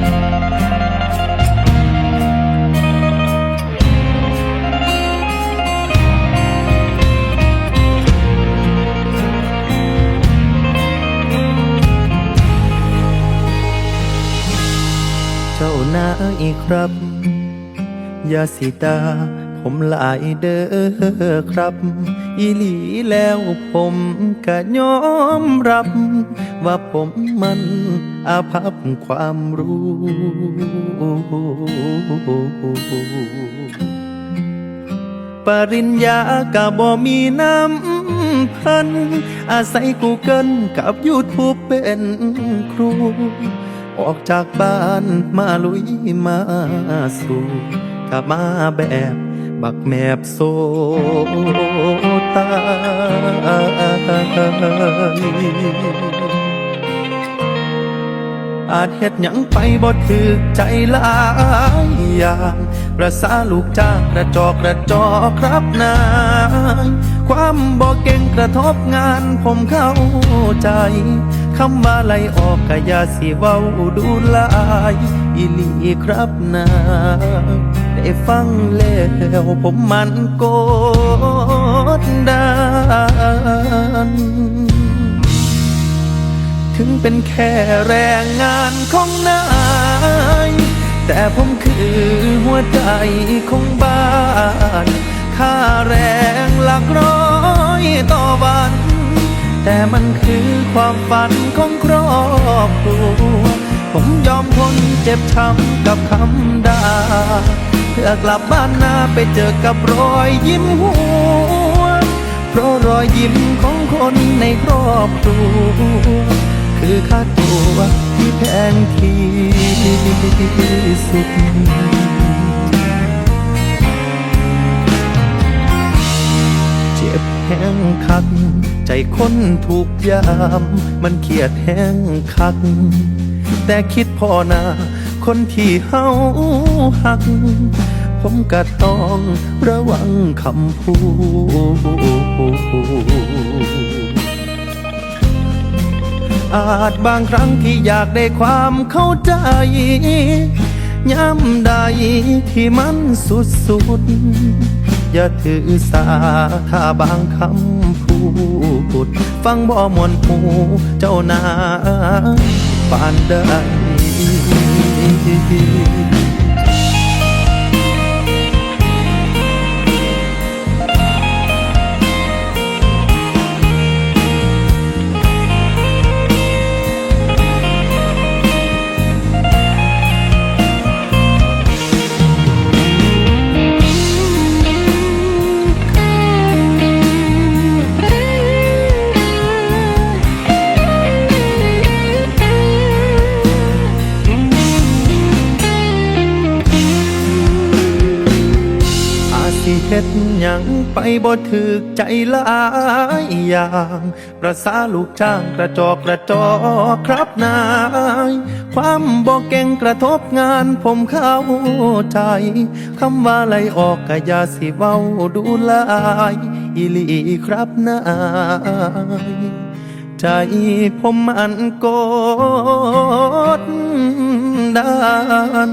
เจ้านายครับ ยาสิตา ผมหลายเด้อครับ อีหลีแล้วผมก็ยอมรับ ว่าผมมันอาภัพความรู้ ปริญญากะบ่มีน้ำพัน อาศัยกูเกิลกับยูทูบเป็นครู ออกจากบ้านมาลุยมาสู่กลับมาแบบ บักแมบโซตายอาจเฮ็ดหยังไปบ่ถึกใจหลายอย่างประสาลูกจ้างกระจอกกระจอกครับนายความบ่เก่งกระทบงานผมเข้าใจคำว่าไล่ออกกะยาสิเว้าดูลาย อีลีครับนาย ได้ฟังแล้วผมมันโกดดันถึงเป็นแค่แรงงานของนาย แต่ผมคือหัวใจของบ้าน ค่าแรงหลักร้อยต่อวัน แต่มันคือความฝันของครอบครัว ผมยอมทนเจ็บช้ำกับคำด่าเพื่อกลับบ้านนาไปเจอกับรอยยิ้มหัว เพราะรอยยิ้มของคนในครอบครัวคือค่าตัวที่แพงที่สุดเจ็บแห้งคัก ใจคนถูกยาม มันเขียดแห้งคัก แต่คิดพอนาคนที่เฮาหัก ผมก็ต้องระวังคำพูดอาจบางครั้งที่อยากได้ความเข้าใจย้ำใดที่มันสุดสุดๆอย่าถือสาถ้าบางคำ พูดฟังบ่มวนหูเจ้านาปานได เฮ็ดหยังไปบ่ถึกใจหลายอย่าง ประสาลูกจ้างกระจอกกระจอกครับนาย ความบ่เก่งกระทบงานผมเข้าใจคำว่าไลออกกะยาสิเว้าดูลายอีลีครับนายใจผมมันกดดัน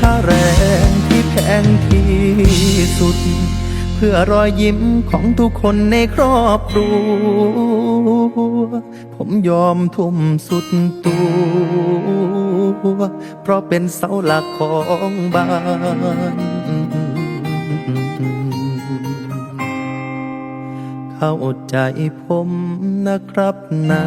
ค่าแรงที่แพงที่สุด เพื่อรอยยิ้มของทุกคนในครอบครัว ผมยอมทุ่มสุดตัว เพราะเป็นเสาหลักของบ้านเข้าใจผมนะครับนา